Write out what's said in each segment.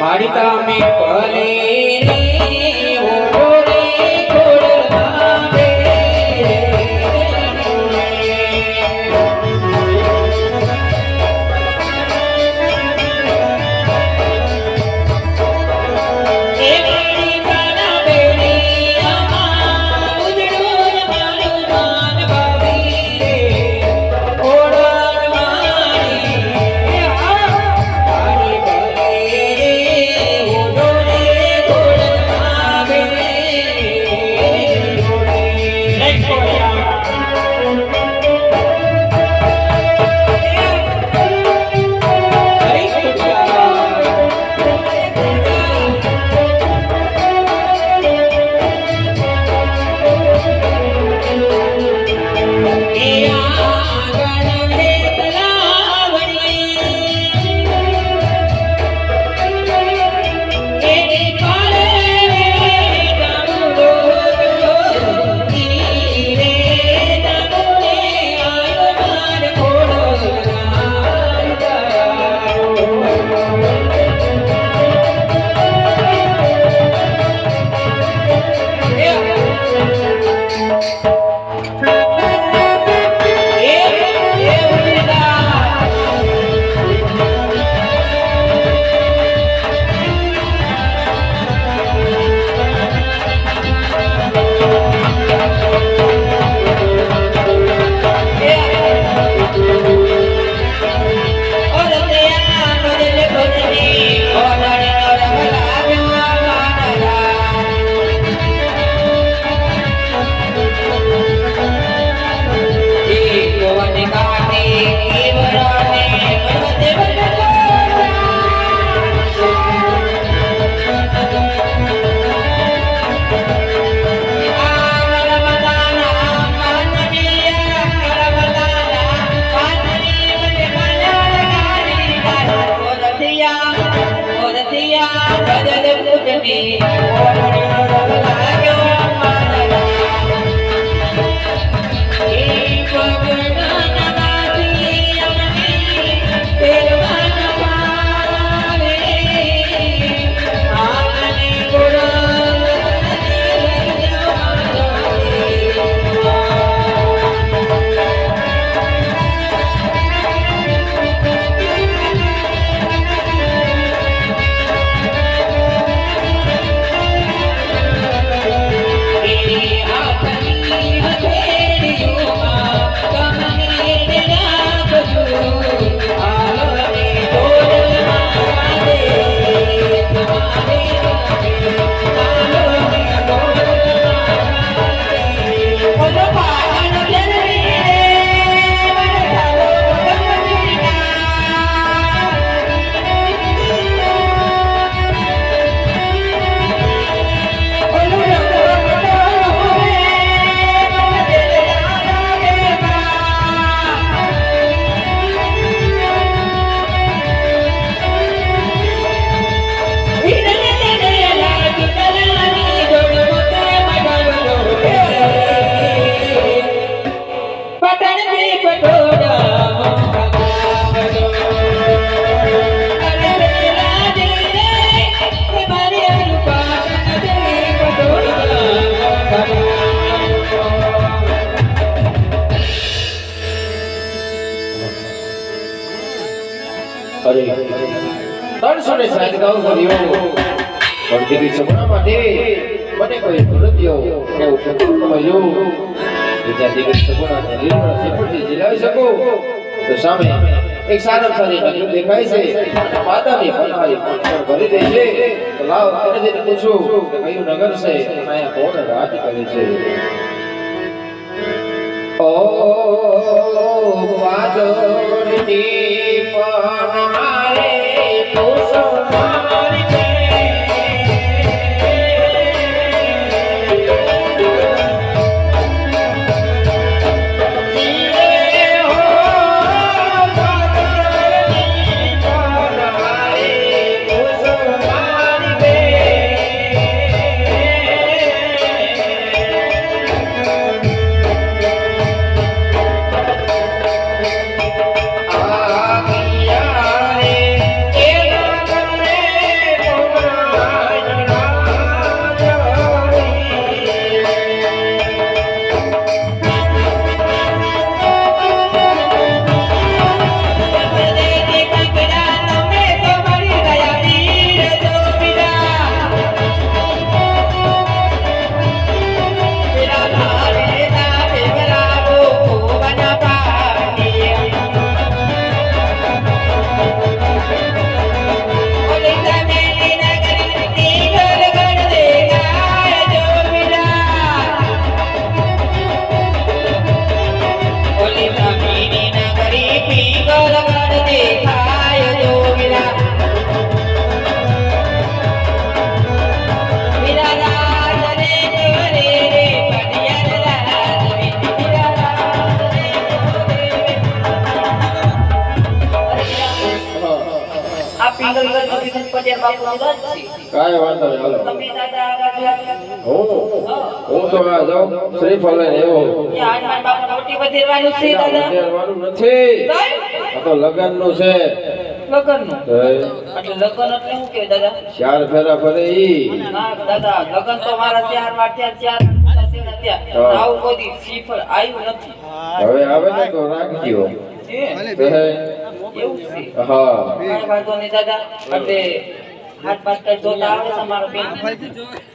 મારી તામે ભલે ત્રણસો ને સાઠ ગાઉ કર્યો પણ દીકરી સપના માટે મને કોઈ નૃત્યો કે ઉપકરણ મળ્યું બીજા દીકરી સપના લીલના સિફરથી જીલાવી શકો તો સામે એક સારા સારી નગર દેખાય છે અને માતાની પનારી પણ ભરી દે છે તો લાવ તને જઈને પૂછું કે કયું નગર છે અને અહીંયા કોણ રાજ કરે છે ઓ પાદોરની પણ મારે પૂછો મારી વધેરવાનું છે દાદા? નથી. આ તો છે. એટલે લગન એટલે શું કહેવાય દાદા? ચાર ફેરા ફરે ઈ. ના દાદા લગન તો મારા ચાર વાર થયા ચાર થયા ત્યાં હા. આવું કોઈ દી આવ્યું નથી. હવે આવે ને તો રાખજો. હે? એવું છે? વાંધો નહીં દાદા. એટલે હાથ પાસ જોતા આવે છે બેન તો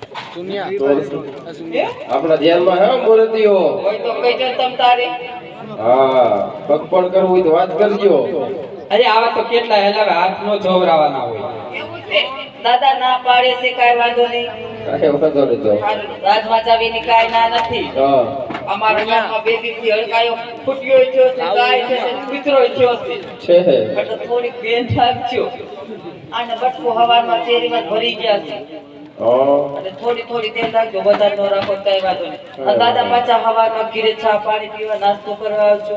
આપણા ધ્યાનમાં હે મૂર્તિઓ હોય તો કઈ જો તમ તારે. હા પગપણ કરવું હોય તો વાત કરજો. અરે આવા તો કેટલા હેલાવે હાથ નો જોવરાવાના હોય. દાદા ના પાડે છે કાંઈ વાંધો નહીં. કાંઈ વાંધો નહીં તો. રાજમાં ચાવીની કાંઈ ના નથી. અમારા ગામમાં બે દીકરી હડકાયો ફૂટ્યો થયો છે ગાય છે કૂતરો થયો છે. છે એટલે થોડીક બેન આને બટકું હવામાં શેરીમાં ભરી ગયા છે. હા. એટલે થોડી થોડી તેલ રાખજો વધારે ન રાખો કઈ વાંધો નહીં. અને દાદા પાછા હવામાં ઘીરે ચા પાણી પીવા નાસ્તો કરવા આવજો.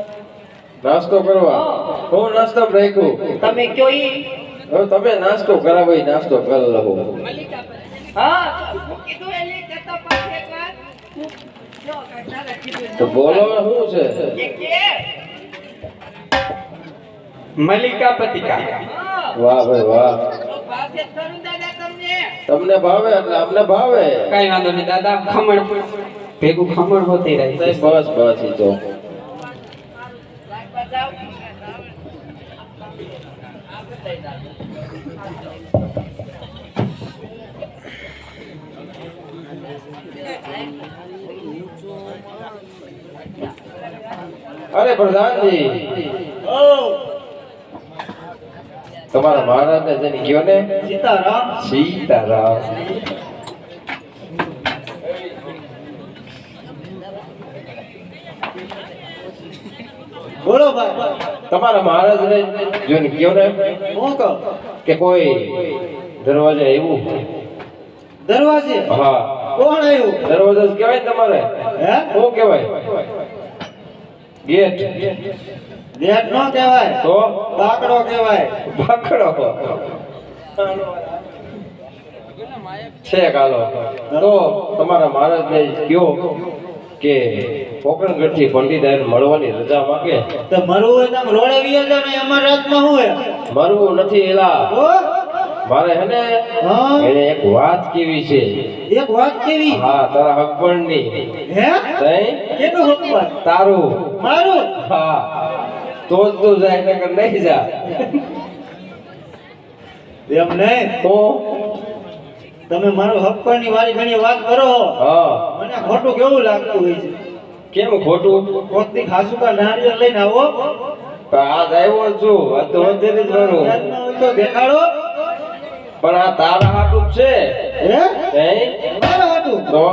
નાસ્તો કરવા? હું. નાસ્તો રાખ્યું. તમે કયો ઈ? તમે નાસ્તો કરાવો ઈ નાસ્તો કરી લઉં. હા. કીધું એની કરતા પાછળ એક વાર. જો, કાંઈ કીધું. તો બોલો શું છે? એ કે? મલિકા પતિકા હા. વાહ ભાઈ વાહ તો પાસે જ કરું દાદા તમને તમને ભાવે એટલે અમને ભાવે કઈ વાંધો નહીં દાદા ખમણ ભેગું ખમણ હોતી રહી બસ બસ ઈ તો રાખવા જાઓ. અરે પ્રધાનજી તમારા મહારાજ ને જઈને ગયો ને? સીતારામ. સીતારામ. બોલો ભાઈ. તમારા મહારાજ ને જોઈને ગયો ને? હું કહું? કે કોઈ દરવાજે આવ્યું દરવાજે? હા. કોણ આવ્યું? દરવાજો કહેવાય તમારે? હે? શું કહેવાય? ગેટ. ગેટ નો કહેવાય. તો? બાકડો કહેવાય. બાકડો. છે કાલો. તો તમારા મહારાજ ને કયો કે કોકણગઢથી પંડિત મળવાની રજા માંગે? તો મરવું હોય તો આમ રોડે વિયો જાવ ને અમારા રાતમાં હું હે મરવું નથી એલા. મારે હે ને એને એક વાત કેવી છે? એક વાત કેવી? હા તારા હકપણની હે? તઈ? કેનું હકપણ તારું. મારું? હા. તો જ તું જાય નકર નહીં જા. એમ નહીં તો? તમે મારું ની વારી ઘણી વાત કરો. હા. મને ખોટું કેવું લાગતું હોય છે? કેમ ખોટું? કોકથી ખાસું કા નારિયેળ લઈને આવો. પણ આ આવ્યો જ છું. આ તો વધારે જ મારું તો દેખાડો. પણ આ તારા હાટું છે. હે? મારા હાટું? તો?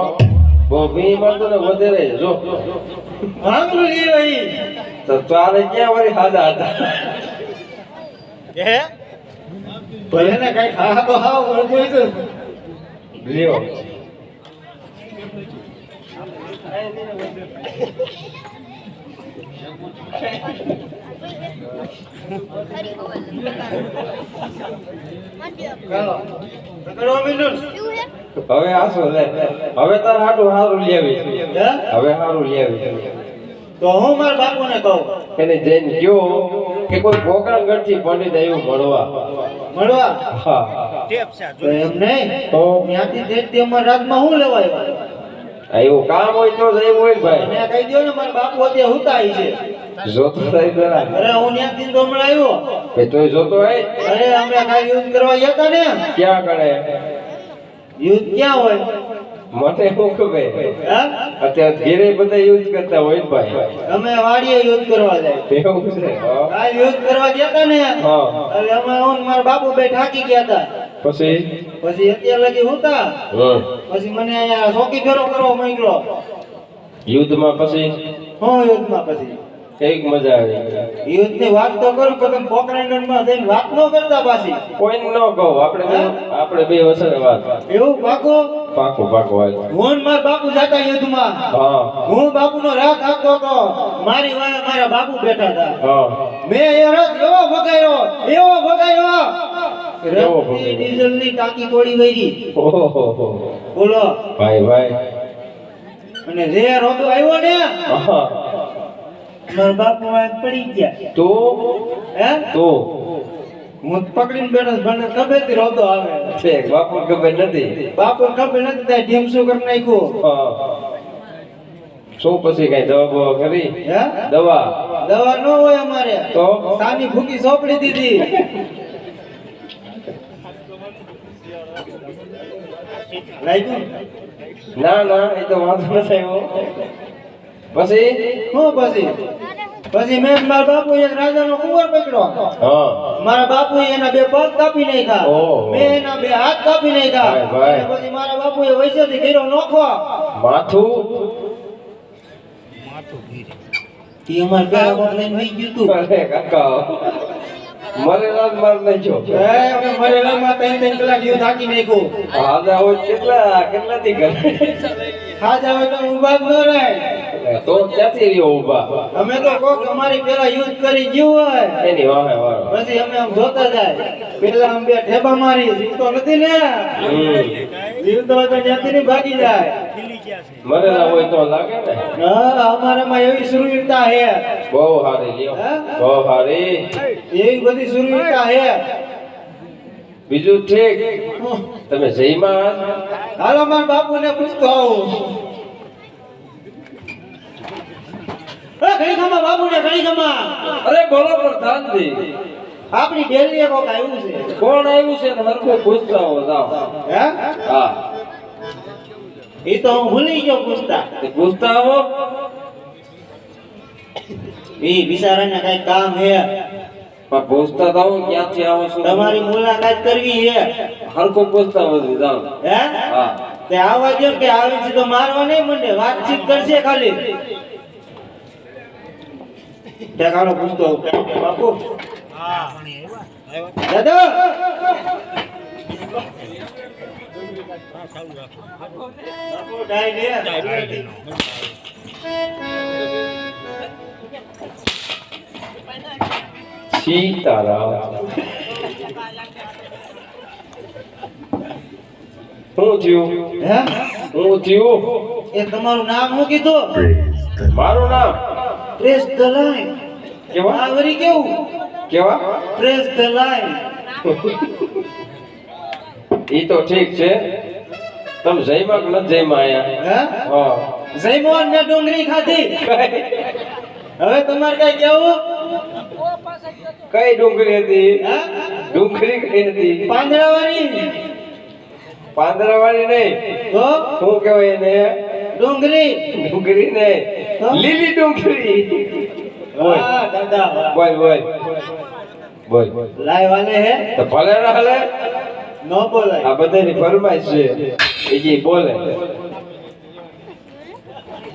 બોભી ભી ને વધારે. જો. ભાંગલું રહી તો તારે ક્યાં વળી હાજા હતા? હે? ભલે ને કઈ ખા તો હા હોય તો લ્યો. Thank મિનુ હવે આસો લે? હવે તાર હાટું હારું લેવી હવે હારું લેવી તો હું મારા બાપુને કહું? એને જઈને કયો કે કોઈ પોકરણગઢથી પંડિત આવ્યું મળવા મળવા હા. તો એમ નહીં. તો? ત્યાંથી તે માં અમારા રાજમાં શું લેવાય? આ એવું કામ હોય તો જ આવ્યું હોય ભાઈ. અને કહી દો ને મારા બાપુ અત્યારે હુતાય છે. જોતો રહી જરા અરે હું ન્યા દિન હમણાં આવ્યો. કે તોય જોતો હોય? અરે અમે કાંઈ યુદ્ધ કરવા ગયા હતા ને? ક્યાં કરે યુદ્ધ ક્યાં હોય? મને શું ખબર? અત્યારે ઘેરે બધા યુદ્ધ કરતા હોય ભાઈ. અમે વાડીએ યુદ્ધ કરવા જાય. એવું છે કાલ યુદ્ધ કરવા ગયા હતા ને? હા. એટલે અમે હું મારા બાપુ બે ઠાકી ગયા હતા. પછી? પછી અત્યારે લગી હોતા પછી મને અહીંયા ચોકી ફેરો કરવા માંગ્યો યુદ્ધમાં પછી? હું યુદ્ધમાં પછી? કેવીક મજા આવે. યુદ્ધની વાત તો કરું પણ તમે પોખરણગઢમાં જઈને વાત ન કરતા પાછી. કોઈ ન કહો આપણે બે આપણે બે વસરે વાત. એવું પાકો? પાકો પાકો હું ને મારા બાપુ જતા યુદ્ધમાં. હા. હું બાપુનો રાત આપતો હતો. મારી વાય મારા બાપુ બેઠા હતા. હા. મેં એ રથ એવો ભગાયો એવો ભગાયો. ભોગવ્યો? ડીઝલની ટાંકી તોડી વળી. ઓહો. બોલો. ભાઈ ભાઈ. અને જે રોતો આવ્યો ને. મારા બાપુ આજ પડી ગયા. તો? હે? તો? હું પકડીને બેઠો ખબર રોતો આવે. છે બાપુ ખબર નથી. બાપુ ખબર નથી ત્યાં કરી નાખ્યું? શું પછી કઈ દવા બવા કરી? હે? દવા? દવા ન હોય અમારે. તો? સાની ભૂકી સોંપડી દીધી. ના ના એ તો વાંધો નથી આવ્યો. પછી? હું પછી? પછી મેં મારા બાપુ એક રાજાનો કુંવર પકડ્યો. હા. મારા બાપુ એના બે પગ કાપી નાખ્યા. મેં એના બે હાથ કાપી નાખ્યા. પછી મારા બાપુએ વૈસેથી ઘેરો નોખો. માથું? ઈ અમાર પેલા કોણ લઈને વહી ગયું તું? અરે કાકા મરેલા જ માર નાખ્યો. એ અમે મરેલામાં ત્રણ ત્રણ કલાક નાખ્યું. હાજા હોય કેટલા કેટલા થી ઘરે હોય તો ઊભા જ ન રહે. તો ક્યાંથી રહ્યો ઊભા. અમે તો કોક અમારી પેલા યુદ્ધ કરી ગયું હોય. એની વાહે વાહ પછી અમે આમ જોતા જાય. પેલા અમે બે ઠેબા મારી જીવતો નથી ને. જીવતો તો ત્યાંથી ની ભાગી જાય. મરેલા હોય તો લાગે ને. હા અમારામાં એવી સુરવીરતા હે બહુ સારી લ્યો. બહુ સારી એવી બધી સુરવીરતા હે બીજું ઠીક. તમે જઈમાં હાલો મારા બાપુને પૂછતો આવું. એ બાપુને ઘડી ખમા અરે બોલો પ્રધાનજી. આપણી ડેલી કોક આવ્યું છે. કોણ આવ્યું છે ને હરખું પૂછતા હો જાવ હે? હા. એ તો હું ભૂલી ગયો પૂછતા. પૂછતા આવો એ બિચારાને કઈ કામ હે. પણ પૂછતા તો ક્યાંથી આવો છો? તમારી મુલાકાત કરવી હે. હરકો પૂછતા બધું જાવ હે? હા. તે આવા જો કે આવી છે તો મારવા નહીં મને વાતચીત કરશે ખાલી. ટેકાનો પૂછતો. બાપુ. દાદા. સીતારામ. થયું? હે? થયું? એ તમારું નામ શું કીધું? મારું નામ? પ્રેસ ધ લાઈન કેવા? આવરી કેવું? કેવા? પ્રેસ ધ લાઈન ઈ તો ઠીક છે. તમે જયમાં કે ન જયમાં આયા? હે? જયમોહન ને ડુંગળી ખાધી. હવે તમારે કઈ કેવું કઈ ડુંગળી હતી? ડુંગળી કઈ હતી? પાંદડાવાળી. પાંદડા વાળી નહીં. તો? શું કહેવાય એને? ડુંગળી. ડુંગળી નહીં. લીલી ડુંગળી. બોલ દાદા. બોલ બોલ. બોલ. લાય વાલે હે? તો ભલે ના હલે. નો બોલાય. આ બધાની ફરમાઈશ છે. બીજી બોલે.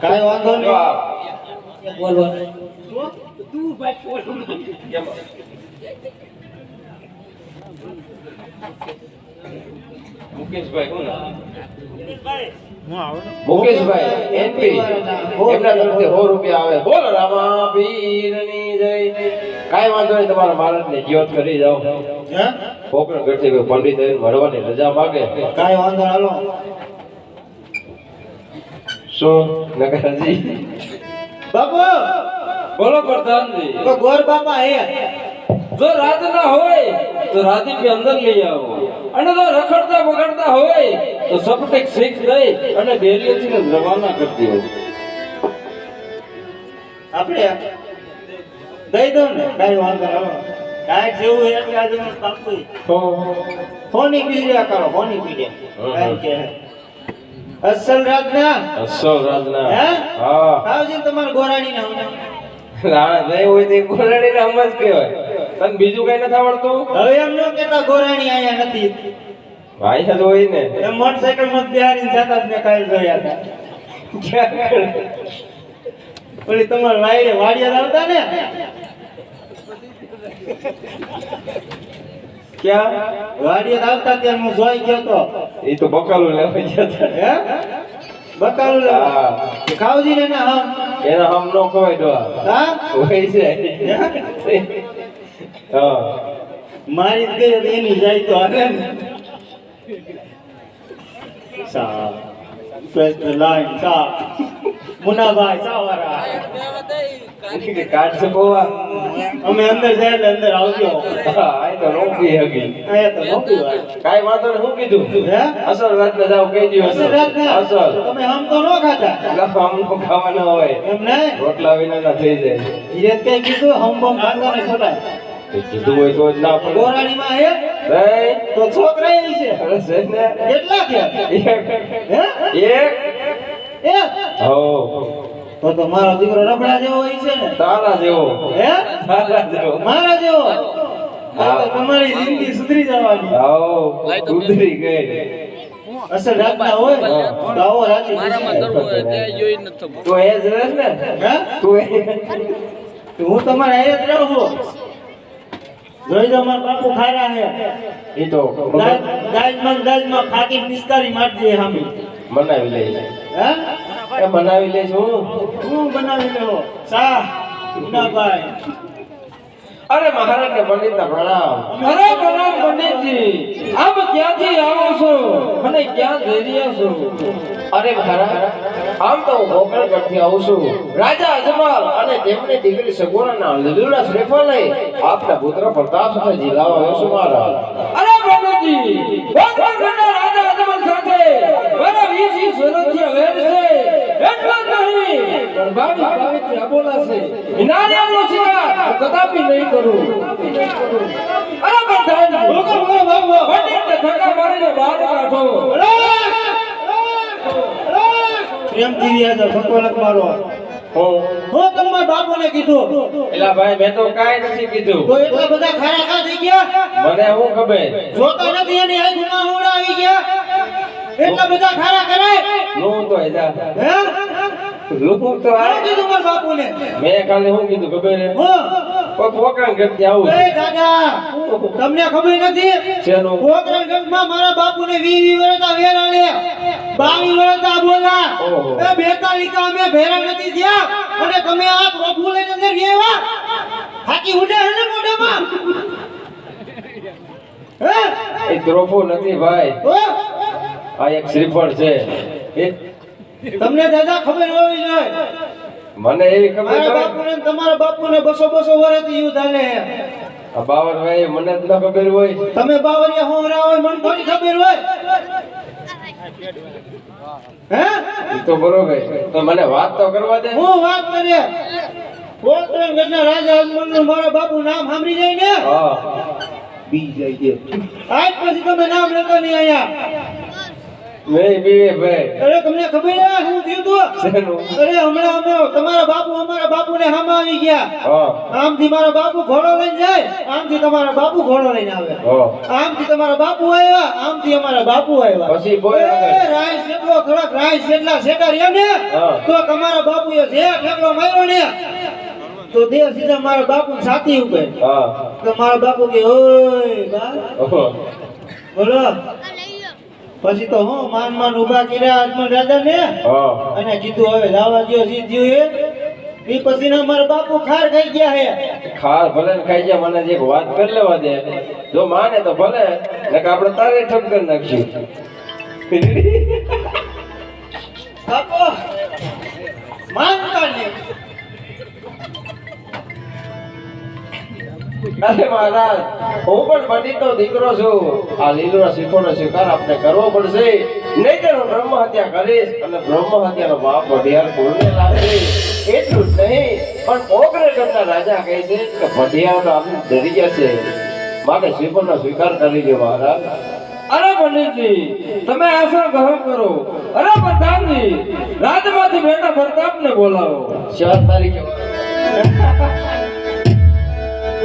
કાઈ વાંધો નહીં. આ બોલ. મુકેશભાઈ કોણ? મુકેશભાઈ. એનપી એમના તરફથી સો રૂપિયા આવે. બોલો રામા પીરની જય. કાંઈ વાંધો નહીં તમારા બાળકને જીવત કરી જાઓ. હે? કોકણ ઘરથી કોઈ પંડિત આવીને મળવાની રજા માગે. કાંઈ વાંધો હાલો. શું? નગરજી. બાપુ! બોલો પ્રધાનજી. તો ગોર બાપા હે. જો રાત ના હોય તો રાદીપી અંદર લઈ આવો. અને જો રખડતા બગડતા હોય તો સપટેક શીખ દઈ અને ડેલીથી રવાના કરતી હોય. આપણે દઈ દો ને કઈ વાંધો કાઈ જેવું એટલે આજે મને બાપુ ફોની પીડ્યા કરો ફોની પીડ્યા. કાઈ કે અસલ રાજના? અસલ રાજના. હે? હા. આવજી તમાર ગોરાણી ના રાણા હોય તો કોરડી નામ જ કહેવાય. તને બીજું કઈ નથી આવડતું? હવે એમ ન કેતા ગોરાણી આયા નથી. ભાઈ જ હોય ને. એ મોટરસાયકલમાં બિહારી જતા જ મેં કાલ જોયા હતા. ઓલી તમારા વાયરે વાડિયા આવતા ને? ક્યાં? વાડિયા આવતા ત્યારે હું જોઈ ગયો તો. એ તો બકાલું લેવા ગયા હતા. હે? બકાલું લેવા? ખાવજી ને ના હમ. એના હમ નો ખવાય ડોહા હા? હોય છે. હા? મારી ગઈ એની જાય તો સા પ્રેસ લાઈન સા મુનાભાઈ સાવારા કાઢ સકોવા અમે અંદર જાય એટલે અંદર આવજો. હા આ તો રોકી હગી. અહીંયા તો નોકરી વાત. કાઈ ને શું કીધું? હે? અસલ રાત ને જાવ કહી દો અસલ રાત ના અસલ. તમે આમ તો ન ખાતા. આમનું ખાવાના હોય. એમ ને રોટલા વિના ના થઈ જાય. ધીરે કઈ કીધું? હમ બમ તે કીધું હોય તો જ ના પડે. ગોરાણીમાં હે? નહીં તો છોકરા એ છે. અરે છે ને. કેટલા થયા એક હે? એક. એ હો. તો તો મારો દીકરો રબડા જેવો હોય છે ને. તારા જેવો. હે? તારા જેવો. મારા જેવો. તમારી જિંદગી સુધરી જવાની. આવો સુધરી ગઈ. અસલ રાતના હોય તો આવો રાજી તું એ જ રહેશ ને? હે? તું હું તમારા અહીંયા જ રહું જોઈ જો મારા બાપુ ખારા હે. એ તો દાજ દાજમાં ને દાજમાં ફાટી પિસ્તારી મારજે હમે. બનાવી લઈશ હે? એ બનાવી લે છું હું. બનાવી લેવો સા મુનાભાઈ અરે મહારાજ ને પંડિત ના પ્રણામ અરે પ્રણામ પંડિતજી. આમ ક્યાંથી આવો છો? અને ક્યાં જઈ રહ્યા છો? અરે મહારાજ આમ તો હું ગોકર્ણગઢ પરથી આવું છું. રાજા અજમાલ અને તેમની દીકરી સગુણાના લીલુડા શ્રીફળ લઈ આપના પુત્ર પ્રતાપ સાથે જિલ્લામાં આવ્યો છું મહારાજ. અરે પંડિતજી ગોકર્ણના રાજા અજમલ સાથે મારા વીસી વર્ષથી વેર છે. એટલા જ નહીં પણ બાવીસ બાવીસ અબોલા છે. વિનારિયાનો શિકાર કદાપી નહીં કરું. અરે પ્રધાનજી બોલો બોલો બોલો પંડિતને ધક્કા મારીને બહાર કાઢો. પ્રેમથી રહ્યા છો ભગવાન મારો હું? હું તમારા બાપુને કીધું. એલા ભાઈ મેં તો કાંઈ નથી કીધું. તો એટલા બધા ખારા ખા થઈ ગયા. મને શું ખબર? જોતા નથી એની આંખમાં હુંડા આવી ગયા. એટલા બધા ખારા કરાય. હું તો હે? હું તો આ કીધું મારા બાપુને? મેં ખાલી શું કીધું ખબર? હે. હું થી આવું. એ દાદા તમને ખબર નથી? મારા બાપુને વી વી વર્ષ વેરાળે બાવી વર્ષ બોલા. એ બેતાલીસ કા અમે ભેરા નથી થયા. અને તમે આ પ્રભુ લઈને અંદર વેવા હાકી ઉડે હે ને મોઢામાં? હે? એ ત્રોફો નથી ભાઈ. આ એક શ્રીફળ છે. તમને દાદા ખબર હોવી જોઈએ. મને એવી ખબર મારા નથી. ને તમારા બાપુને બસો બસો વર્ષથી યુદ્ધ હાલે બાવર ભાઈ મને જ ન ખબર હોય. તમે બાવરિયા હોરા હોય મને થોડી ખબર હોય. હે? એ તો બરોબર. તો મને વાત તો કરવા દે. હું વાત કરે ગોકરણગઢના રાજા હનુમાનનું મારા બાપુ નામ સાંભળી જાય ને? હા. બી જાય આજ પછી તમે નામ લેતા નહીં અહીંયા. મેં બે ભાઈ અરે તમને ખબર શું થયું તું? અરે હમણાં અમે તમારા બાપુ અમારા બાપુને હામા આવી ગયા. હા. આમથી મારા બાપુ ઘોડો લઈને જાય આમથી તમારા બાપુ ઘોડો લઈને આવે. હા. આમથી તમારા બાપુ આવ્યા આમથી અમારા બાપુ આવ્યા. પછી બોલ રાય. થોડાક શેકા રહ્યા ને તો તમારા બાપુએ જે ઠેકડો માર્યો ને તો દેવ સીધા મારા બાપુ સાથી ઉપર. હા. તો મારા બાપુ કે ઓય બા. બોલો. પછી તો હું માન માન ઊભા કર્યા અજમલ દાદા ને હા. અને કીધું હવે લાવા દો સીધ્યું એ એ પછી ના મારા બાપુ ખાર ખાઈ ગયા હે. ખાર ભલે ને ખાઈ ગયા મને એક વાત કરી લેવા દે. જો માને તો ભલે નકર આપણે તારે ઠપ કરી નાખશું. બાપુ માનતા નહીં અરે મહારાજ હું પણ પંડિતનો દીકરો છું. આ લીલુડા શીખોનો સ્વીકાર આપણે કરવો પડશે. નહીં હું બ્રહ્મ હત્યા કરીશ અને બ્રહ્મ હત્યાનો બાપ વઢિયાર કુળને લાગશે એટલું જ નહીં પણ ઓગરે કરતા રાજા કહે છે કે વઢિયાર આપણે ડરી ગયા છે. માટે શ્રીફળનો સ્વીકાર કરી લ્યો મહારાજ. અરે પંડિતજી તમે આશા ગ્રહણ કરો. અરે પ્રધાનજી રાજમાંથી બેટા પ્રતાપને બોલાવો. ચાર તારીખે.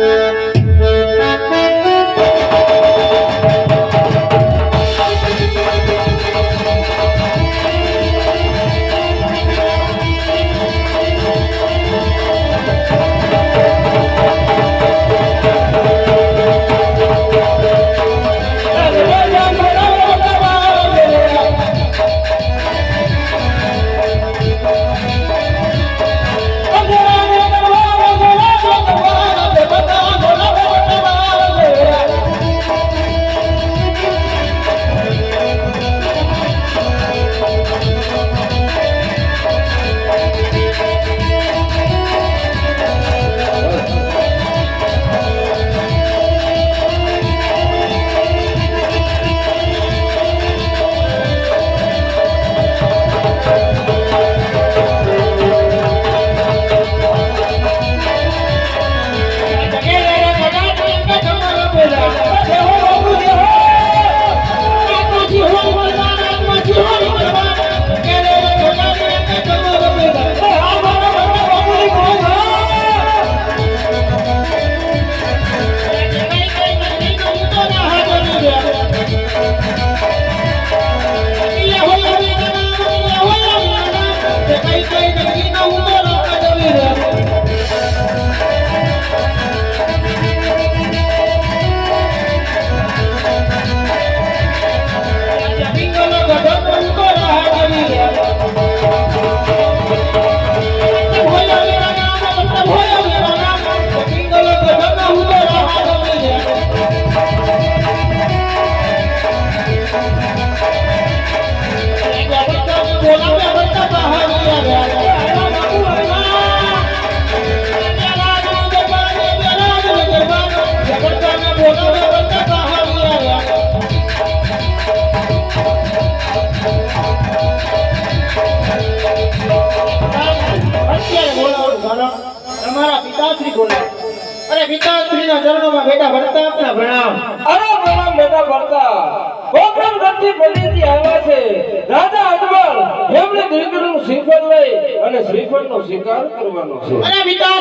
Thank you. તમારા બોલાય અરે પિતાશ્રીના ચરણોમાં બેટા ભરતા આપના પ્રણામ. અરે પ્રણામ બેટા ભરતા. કોકમ ગતિ પતિથી આવ્યા છે. રાજા અજમલ એમણે દીકરીનું શ્રીફળ લઈ અને શ્રીફળનો સ્વીકાર કરવાનો છે. અને પિતા